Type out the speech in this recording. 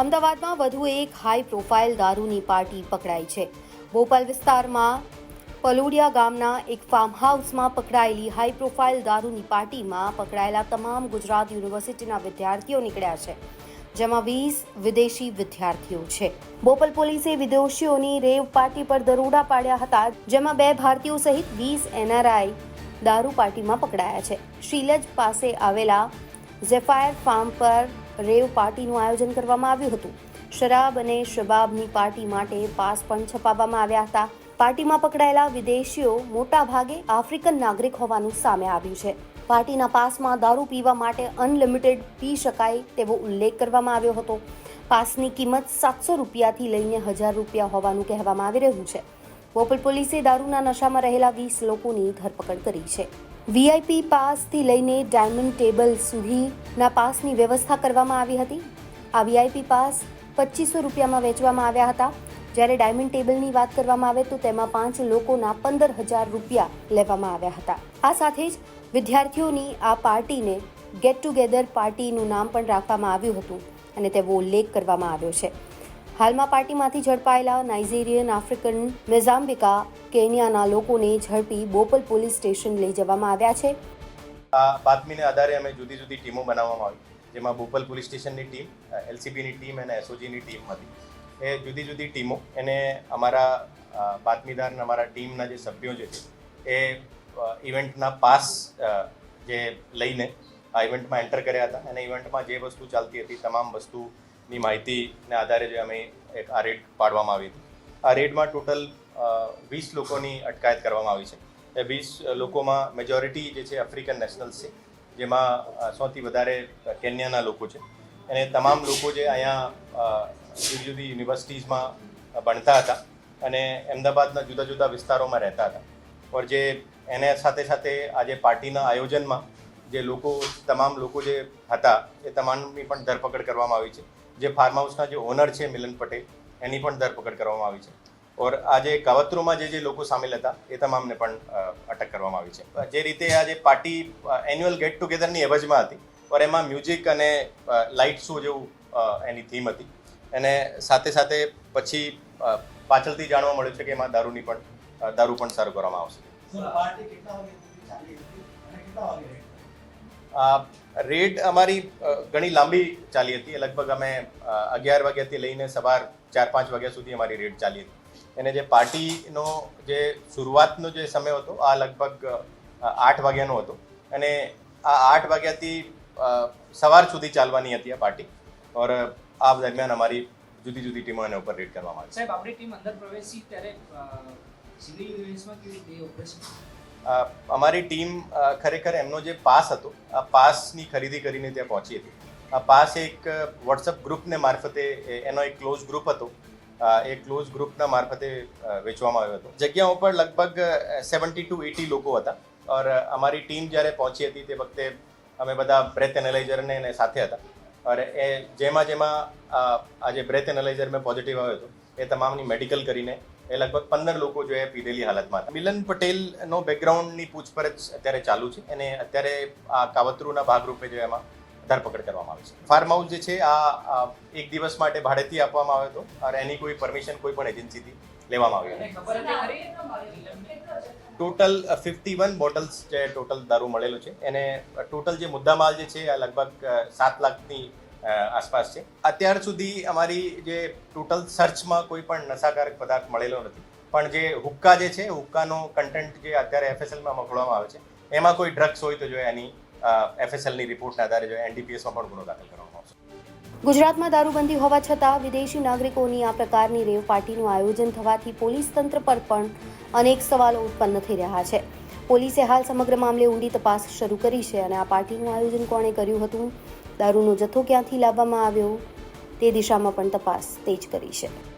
અમદાવાદમાં વધુ એક હાઈ પ્રોફાઇલ દારૂની પાર્ટી પકડાઈ છે. બોપલ વિસ્તારમાં પલોડિયા ગામના એક ફાર્મ હાઉસમાં પકડાયેલી હાઈ પ્રોફાઇલ દારૂની પાર્ટીમાં પકડાયેલા તમામ ગુજરાત યુનિવર્સિટીના વિદ્યાર્થીઓ નીકળ્યા છે, જેમાં વીસ વિદેશી વિદ્યાર્થીઓ છે. બોપલ પોલીસે વિદેશીઓની રેવ પાર્ટી પર દરોડા પાડ્યા હતા, જેમાં બે ભારતીયો સહિત વીસ એનઆરઆઈ દારૂ પાર્ટીમાં પકડાયા છે. શીલજ પાસે આવેલા ઝેફાયર ફાર્મ પર રેવ પાર્ટીનું આયોજન કરવામાં આવ્યું હતું. શરાબ અને શબાબની પાર્ટી માટે પાસ પણ છપાવવામાં આવ્યા હતા. પાર્ટીમાં પકડાયેલા વિદેશીઓ મોટા ભાગે આફ્રિકન નાગરિક હોવાનું સામે આવ્યું છે. પાર્ટીના પાસમાં દારૂ પીવા માટે અનલિમિટેડ પી શકાય તેવો ઉલ્લેખ કરવામાં આવ્યો હતો. પાસની કિંમત સાતસો રૂપિયાથી લઈને હજાર રૂપિયા હોવાનું કહેવામાં આવી રહ્યું છે. બોપલ પોલીસે દારૂના નશામાં રહેલા વીસ લોકોની ધરપકડ કરી છે. વીઆઈપી પાસથી લઈને ડાયમંડ ટેબલ સુધીના પાસની વ્યવસ્થા કરવામાં આવી હતી. આ વીઆઈપી પાસ પચીસો રૂપિયામાં વેચવામાં આવ્યા હતા. જ્યારે ડાયમંડ ટેબલની વાત કરવામાં આવે તો તેમાં પાંચ લોકોના પંદર હજાર રૂપિયા લેવામાં આવ્યા હતા. આ સાથે જ વિદ્યાર્થીઓની આ પાર્ટીને ગેટ ટુગેધર પાર્ટીનું નામ પણ રાખવામાં આવ્યું હતું અને તેવો ઉલ્લેખ કરવામાં આવ્યો છે. હાલમાં પાર્ટીમાંથી ઝડપાયેલા નાઇજીરિયન આફ્રિકન મેઝામ્બિકા કેન્યાના લોકોને ઝડપી બોપલ પોલીસ સ્ટેશન લઈ જવામાં આવ્યા છે. આ બાતમીને આધારે અમે જુદી જુદી ટીમો બનાવવામાં આવી જેમાં બોપલ પોલીસ સ્ટેશનની ટીમ એલસીબીની ટીમ અને એસઓજીની ટીમ હતી. એ જુદી જુદી ટીમો, એને અમારા બાતમીદાર અને અમારા ટીમના જે સભ્યો જે છે, એ ઇવેન્ટના પાસ જે લઈને આ ઇવેન્ટમાં એન્ટર કર્યા હતા અને ઇવેન્ટમાં જે વસ્તુ ચાલતી હતી, તમામ વસ્તુની માહિતીને આધારે જે અમે એક આ રેડ પાડવામાં આવી હતી. આ રેડમાં ટોટલ વીસ લોકોની અટકાયત કરવામાં આવી છે. એ વીસ લોકોમાં મેજોરિટી જે છે આફ્રિકન નેશનલ્સ છે, જેમાં સૌથી વધારે કેન્યાના લોકો છે. અને તમામ લોકો જે અહીંયા જુદી જુદી યુનિવર્સિટીઝમાં ભણતા હતા અને અમદાવાદના જુદા જુદા વિસ્તારોમાં રહેતા હતા. ઓર જે એને સાથે સાથે આજે પાર્ટીના આયોજનમાં જે લોકો, તમામ લોકો જે હતા, એ તમામની પણ ધરપકડ કરવામાં આવી છે. જે ફાર્મ હાઉસના જે ઓનર છે મિલન પટેલ, એની પણ ધરપકડ કરવામાં આવી છે. ઓર આજે કાવતરોમાં જે જે લોકો સામેલ હતા, એ તમામને પણ અટક કરવામાં આવી છે. જે રીતે આજે પાર્ટી એન્યુઅલ ગેટ ટુગેધરની એવજમાં હતી, ઓર એમાં મ્યુઝિક અને લાઇટ શો જેવું એની થીમ હતી. અને સાથે સાથે પછી પાછળથી જાણવા મળ્યું છે કે એમાં દારૂની પણ દારૂ પણ સારું કરવામાં આવશે. રેડ અમારી ઘણી લાંબી ચાલી હતી. લગભગ અમે અગિયાર વાગ્યાથી લઈને સવાર ચાર, પાંચ વાગ્યા સુધી અમારી રેડ ચાલી હતી. અને જે પાર્ટીનો જે શરૂઆતનો જે સમય હતો, આ લગભગ આઠ વાગ્યાનો હતો. અને આ આઠ વાગ્યાથી સવાર સુધી ચાલવાની હતી આ પાર્ટી. ઓર આ દરમિયાન અમારી જુદી જુદી ટીમો એના ઉપર રેડ કરવામાં આવી. સાહેબ, આપણી ટીમ અંદર પ્રવેશી ત્યારે સિવિલ કેવી રીતે ઓપરેશન અમારી ટીમ ખરેખર એમનો જે પાસ હતો આ પાસની ખરીદી કરીને ત્યાં પહોંચી હતી. આ પાસ એક વોટ્સઅપ ગ્રુપને મારફતે એનો એક ક્લોઝ ગ્રુપ હતો. એ ક્લોઝ ગ્રુપના મારફતે વેચવામાં આવ્યો હતો. જગ્યા ઉપર લગભગ સેવન્ટી ટુ એટી લોકો હતા. ઓર અમારી ટીમ જ્યારે પહોંચી હતી તે વખતે અમે બધા બ્રેથ એનાલાઇઝરને એને સાથે હતા. ઓર, એ, જેમાં જેમાં આ જે બ્રેથ એનાલાઇઝર મેં પોઝિટિવ આવ્યો હતો. એ તમામની મેડિકલ કરીને એ લગભગ પંદર લોકો જો એ પીધેલી હાલતમાં. હતા મિલન પટેલનો બેકગ્રાઉન્ડની પૂછપરછ અત્યારે ચાલુ છે. અને અત્યારે આ કાવતરુના ભાગરૂપે જો એમાં ધરપકડ કરવામાં આવી છે. ફાર્મ હાઉસ જે છે આ એક દિવસ માટે ભાડેથી આપવામાં આવ્યો હતો. અને એની કોઈ પરમિશન કોઈ પણ એજન્સીથી લેવામાં આવી ટોટલ ફિફ્ટી વન બોટલ્સ જે ટોટલ દારૂ મળેલો છે. એને ટોટલ જે મુદ્દામાલ જે છે આ લગભગ સાત લાખની આસપાસ છે. અત્યાર સુધી અમારી જે ટોટલ સર્ચમાં કોઈ પણ નશાકારક પદાર્થ મળેલો નથી. પણ જે હુક્કા જે છે, હુક્કાનો કન્ટેન્ટ જે અત્યારે એફએસએલમાં મોકલવામાં આવે છે, એમાં કોઈ ડ્રગ્સ હોય તો જો એની એફએસએલની રિપોર્ટના આધારે જો એનડીપીએસમાં પણ ગુનો દાખલ કરવામાં આવશે. ગુજરાતમાં દારૂબંધી હોવા છતાં વિદેશી નાગરિકોની આ પ્રકારની રેવ પાર્ટીનું આયોજન થવાથી પોલીસ તંત્ર પર પણ અનેક સવાલો ઉત્પન્ન થઈ રહ્યા છે. પોલીસે હાલ સમગ્ર મામલે ઊંડી તપાસ શરૂ કરી છે અને આ પાર્ટીનું આયોજન કોણે કર્યું હતું? દારૂનો જથ્થો ક્યાંથી લાવવામાં આવ્યો? તે દિશામાં પણ તપાસ તેજ કરી છે.